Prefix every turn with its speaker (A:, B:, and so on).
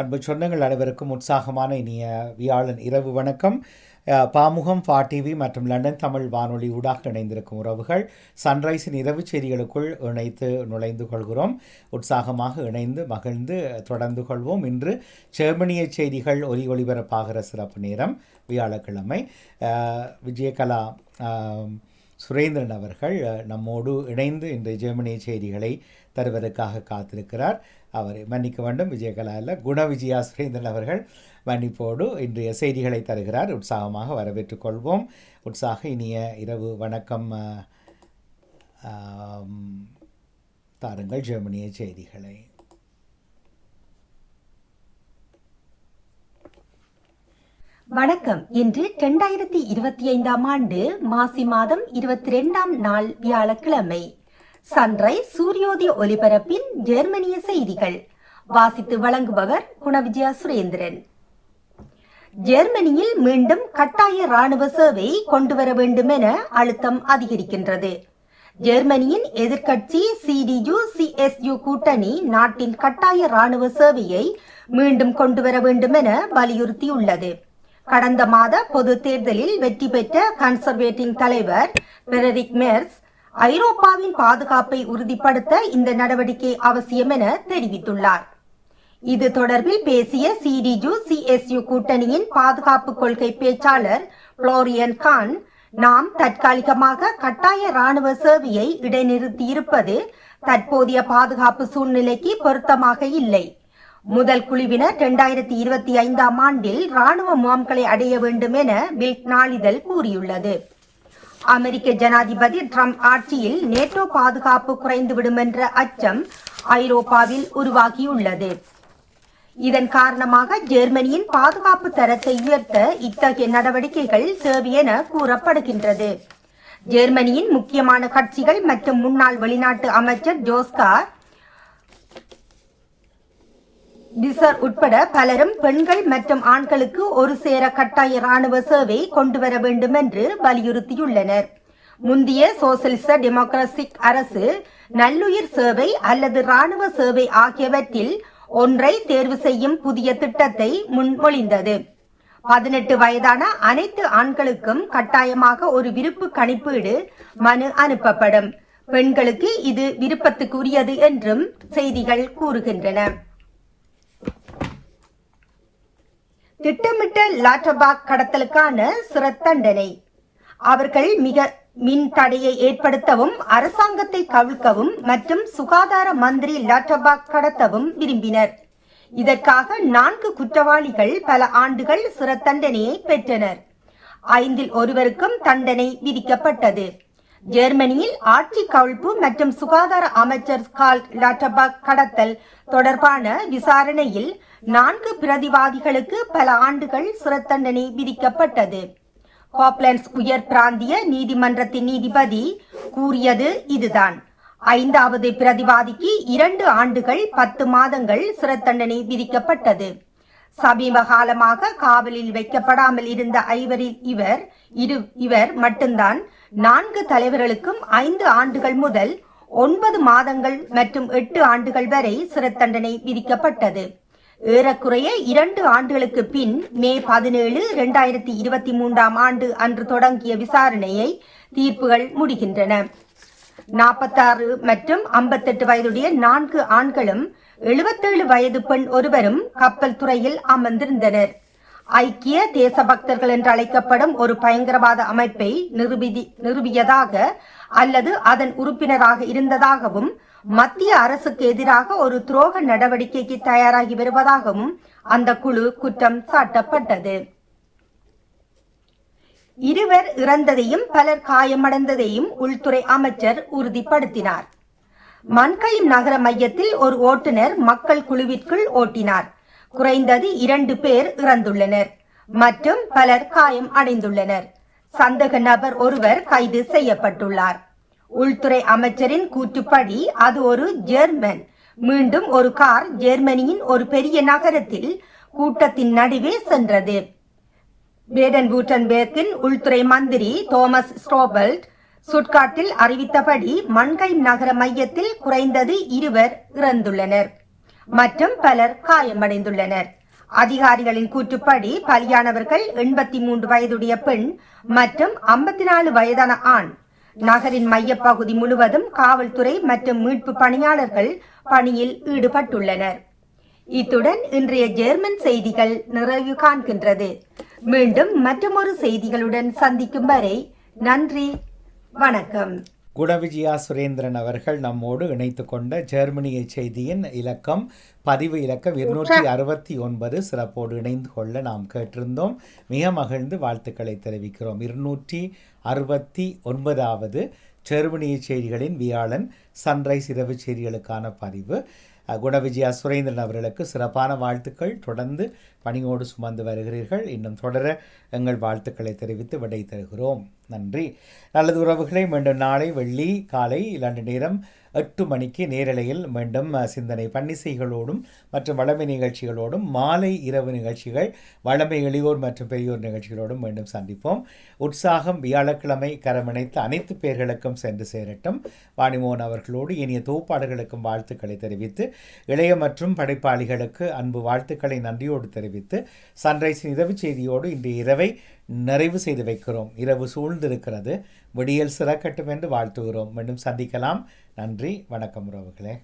A: அன்பு சொந்தங்கள் அனைவருக்கும் உற்சாகமான இனிய வியாழன் இரவு வணக்கம். பாமுகம் ஃபா டிவி மற்றும் லண்டன் தமிழ் வானொலி ஊடாக இணைந்திருக்கும் உறவுகள் சன்ரைஸின் இரவு செய்திகளுக்குள் இணைத்து நுழைந்து கொள்கிறோம். உற்சாகமாக இணைந்து மகிழ்ந்து தொடர்ந்து கொள்வோம். இன்று ஜெர்மனிய செய்திகள் ஒலி ஒளிபரப்பாகிற சிறப்பு நேரம் வியாழக்கிழமை. விஜயகலா சுரேந்திரன் அவர்கள் நம்மோடு இணைந்து இன்று ஜெர்மனிய செய்திகளை தருவதற்காக காத்திருக்கிறார். அவரை மன்னிக்க வேண்டும். விஜயகலா அல்ல குண விஜயா சுரேந்திரன் அவர்கள் மன்னிப்போடு இன்றைய செய்திகளை தருகிறார். உற்சாகமாக வரவேற்றுக் கொள்வோம். உற்சாக இனிய இரவு வணக்கம். தாருங்கள் ஜெர்மனிய செய்திகளை.
B: வணக்கம். இன்று இரண்டாயிரத்தி இருபத்தி ஐந்தாம் ஆண்டு மாசி மாதம் இருபத்தி ரெண்டாம் நாள் வியாழக்கிழமை. சன்ரைஸ் சூரியோதய ஒலிபரப்பின் ஜெர்மனிய செய்திகள். வாசித்து வழங்குபவர் குணவிஜயா சுரேந்திரன். ஜெர்மனியில் மீண்டும் கட்டாய ராணுவ சேவை கொண்டு வர வேண்டும் என அழுத்தம் அதிகரிக்கின்றது. ஜெர்மனியின் எதிர்கட்சி சிடியு சிஎஸ்யு கூட்டணி நாட்டின் கட்டாய ராணுவ சேவையை மீண்டும் கொண்டு வர வேண்டும் என வலியுறுத்தியுள்ளது. கடந்த மாத பொது தேர்தலில் வெற்றி பெற்ற கன்சர்வேட்டிங் தலைவர் பெரரிக் மெர்ஸ் ஐரோப்பாவின் பாதுகாப்பை உறுதிப்படுத்த இந்த நடவடிக்கை அவசியம் என தெரிவித்துள்ளார். இது தொடர்பில் பேசிய சிடிஜு சிஎஸ்யு கூட்டணியின் பாதுகாப்பு கொள்கை பேச்சாளர் புளோரியன் கான் நாம் தற்காலிகமாக கட்டாய ராணுவ சேவையை இடைநிறுத்தியிருப்பது தற்போதைய பாதுகாப்பு சூழ்நிலைக்கு பொருத்தமாக இல்லை. முதல் குழுவினர் இரண்டாயிரத்தி இருபத்தி ஐந்தாம் ஆண்டில் ராணுவ முகாம்களை அடைய வேண்டும் என பில்ட் நாளிதழ் கூறியுள்ளது. அமெரிக்க ஜனாதிபதி ட்ரம்ப் ஆட்சியில் நேட்டோ பாதுகாப்பு குறைந்துவிடும் என்ற அச்சம் ஐரோப்பாவில் உருவாகியுள்ளது. இதன் காரணமாக ஜெர்மனியின் பாதுகாப்பு தரத்தை உயர்த்த இத்தகைய நடவடிக்கைகள் தேவை என கூறப்படுகின்றது. ஜெர்மனியின் முக்கியமான கட்சிகள் மற்றும் முன்னாள் வெளிநாட்டு அமைச்சர் ஜோஸ்கார் டிசர் உட்பட பலரும் பெண்கள் மற்றும் ஆண்களுக்கு ஒரு சேர கட்டாய ராணுவ சேவை கொண்டு வர வேண்டும் என்று வலியுறுத்தியுள்ளனர். முந்தைய சோசியலிச டெமோக்ராசிக் அரசு நல்லுயிர் சேவை அல்லது ராணுவ சேவை ஆகியவற்றில் ஒன்றை தேர்வு செய்யும் புதிய திட்டத்தை முன்மொழிந்தது. பதினெட்டு வயதான அனைத்து ஆண்களுக்கும் கட்டாயமாக ஒரு விருப்பு கணிப்பீடு மனு அனுப்பப்படும். பெண்களுக்கு இது விருப்பத்துக்குரியது என்றும் செய்திகள் கூறுகின்றன. திட்டமிட்ட லாட்டபாக் கடத்தலுக்கான சிறத்தண்டனை அவர்கள் மிக மின் தடையை ஏற்படுத்தவும் அரசாங்கத்தை கவிழ்க்கவும் மற்றும் சுகாதார மந்திரி லாட்டபாக் கடத்தவும் விரும்பினர். இதற்காக நான்கு குற்றவாளிகள் பல ஆண்டுகள் சிறத்தண்டனையை பெற்றனர். ஐந்தில் ஒருவருக்கும் தண்டனை விதிக்கப்பட்டது. ஜெர்மனியில் ஆட்சி கவிழ்ப்பு மற்றும் சுகாதார அமைச்சர் கால் லாட்டபாக் கடத்தல் தொடர்பான விசாரணையில் நான்கு பிரதிவாதிகளுக்கு பல ஆண்டுகள் சிறைத்தண்டனை விதிக்கப்பட்டது. காப்லன்ஸ் உயர் பிராந்திய நீதிமன்றத்தின் நீதிபதி கூறியது இதுதான். ஐந்தாவது பிரதிவாதிக்கு இரண்டு ஆண்டுகள் பத்து மாதங்கள் சிறைத்தண்டனை விதிக்கப்பட்டது. சமீப காலமாக காவலில் வைக்கப்படாமல் இருந்த ஐவரில் இவர் இரு இவர் மட்டும்தான் நான்கு தலைவர்களுக்கும் ஐந்து ஆண்டுகள் முதல் ஒன்பது மாதங்கள் மற்றும் எட்டு ஆண்டுகள் வரை சிறைத்தண்டனை விதிக்கப்பட்டது. ஏறக்குறைய இரண்டு ஆண்டுகளுக்கு பின் மே பதினேழு இரண்டாயிரத்தி இருபத்தி மூன்றாம் ஆண்டு அன்று தொடங்கிய விசாரணையை தீர்ப்புகள் முடிகின்றன. நாற்பத்தாறு மற்றும் ஐம்பத்தெட்டு வயதுடைய நான்கு ஆண்களும் எழுபத்தேழு வயது பெண் ஒருவரும் கப்பல் துறையில் அமர்ந்திருந்தனர். ஐக்கிய தேசபக்தர்கள் என்று அழைக்கப்படும் ஒரு பயங்கரவாத அமைப்பை நிருபிதி நிரூபியதாக அல்லது அதன் உறுப்பினராக இருந்ததாகவும் மத்திய அரசுக்கு எதிராக ஒரு துரோக நடவடிக்கைக்கு தயாராகி வருவதாகவும் அந்த குழு குற்றம் சாட்டப்பட்டது. இருவர் இறந்ததையும் பலர் காயமடைந்ததையும் உள்துறை அமைச்சர் உறுதிப்படுத்தினார். மன்கையும் நகர மையத்தில் ஒரு ஓட்டுநர் மக்கள் குழுவிற்குள் ஓட்டினார். குறைந்தது இரண்டு பேர் இறந்துள்ளனர். மற்றும் பலர் காயம் அடைந்துள்ளனர். சந்தக நபர் ஒருவர் கைது செய்யப்பட்டுள்ளார். உள்துறை அமைச்சரின் கூற்றுப்படி அது ஒரு ஜெர்மன். மீண்டும் ஒரு கார் ஜெர்மனியின் ஒரு பெரிய நகரத்தில் கூட்டத்தின் நடுவே சென்றது. பேடன் பூட்டன்பேர்க்கின் உள்துறை மந்திரி தோமஸ் ஸ்ட்ரோபல்ட் சுட்காட்டில் அறிவித்தபடி மண்கை நகர மையத்தில் குறைந்தது இருவர் இறந்துள்ளனர். மற்றும் பலர் காயமடைந்துள்ளனர். அதிகாரிகளின் கூற்றுப்படி பலியானவர்கள் எண்பத்தி மூன்று வயதுடைய பெண் மற்றும் ஐம்பத்தி நாலு வயதான ஆண். நகரின் மையப்பகுதி முழுவதும் காவல்துறை மற்றும் மீட்பு பணியாளர்கள் பணியில் ஈடுபட்டுள்ளனர். இத்துடன் இன்றைய ஜெர்மன் செய்திகள் நிறைவு காண்கின்றது. மீண்டும் மற்றொரு செய்திகளுடன் சந்திக்கும் வரை நன்றி வணக்கம்.
A: குணவிஜயா சுரேந்திரன் அவர்கள் நம்மோடு இணைத்து கொண்ட ஜெர்மனிய செய்தியின் இலக்கம் பதிவு இலக்கம் இருநூற்றி அறுபத்தி ஒன்பது சிறப்போடு இணைந்து கொள்ள நாம் கேட்டிருந்தோம். மிக மகிழ்ந்து வாழ்த்துக்களை தெரிவிக்கிறோம். இருநூற்றி அறுபத்தி ஒன்பதாவது ஜெர்மனிய செய்திகளின் வியாழன் சன்ரைஸ் இரவு செய்திகளுக்கான பதிவு. குணவிஜயா சுரேந்திரன் அவர்களுக்கு சிறப்பான வாழ்த்துக்கள். தொடர்ந்து பணியோடு சுமந்து வருகிறீர்கள். இன்னும் தொடர எங்கள் வாழ்த்துக்களை தெரிவித்து விடை தருகிறோம். நன்றி. நல்லது உறவுகளை மீண்டும் நாளை வெள்ளி காலை இரண்டு நேரம் எட்டு மணிக்கு நேரலையில் மீண்டும் சிந்தனை பன்னிசைகளோடும் மற்றும் வளமை நிகழ்ச்சிகளோடும் மாலை இரவு நிகழ்ச்சிகள் வளமை எளியோர் மற்றும் பெரியோர் நிகழ்ச்சிகளோடும் மீண்டும் சந்திப்போம். உற்சாகம் வியாழக்கிழமை கரமணைத்து அனைத்து பேர்களுக்கும் சென்று சேரட்டும். வாணிமோகன் அவர்களோடு இனிய தொகுப்பாடுகளுக்கும் வாழ்த்துக்களை தெரிவித்து இளைய மற்றும் படைப்பாளிகளுக்கு அன்பு வாழ்த்துக்களை நன்றியோடு தெரிவித்து சன்ரைஸின் இரவு செய்தியோடு இன்றைய இரவை நிறைவு செய்து வைக்கிறோம். இரவு சூழ்ந்திருக்கிறது. விடியல் சிறக்கட்டும் என்று வாழ்த்துகிறோம். மீண்டும் சந்திக்கலாம். நன்றி. வணக்கம் உறவுகளே.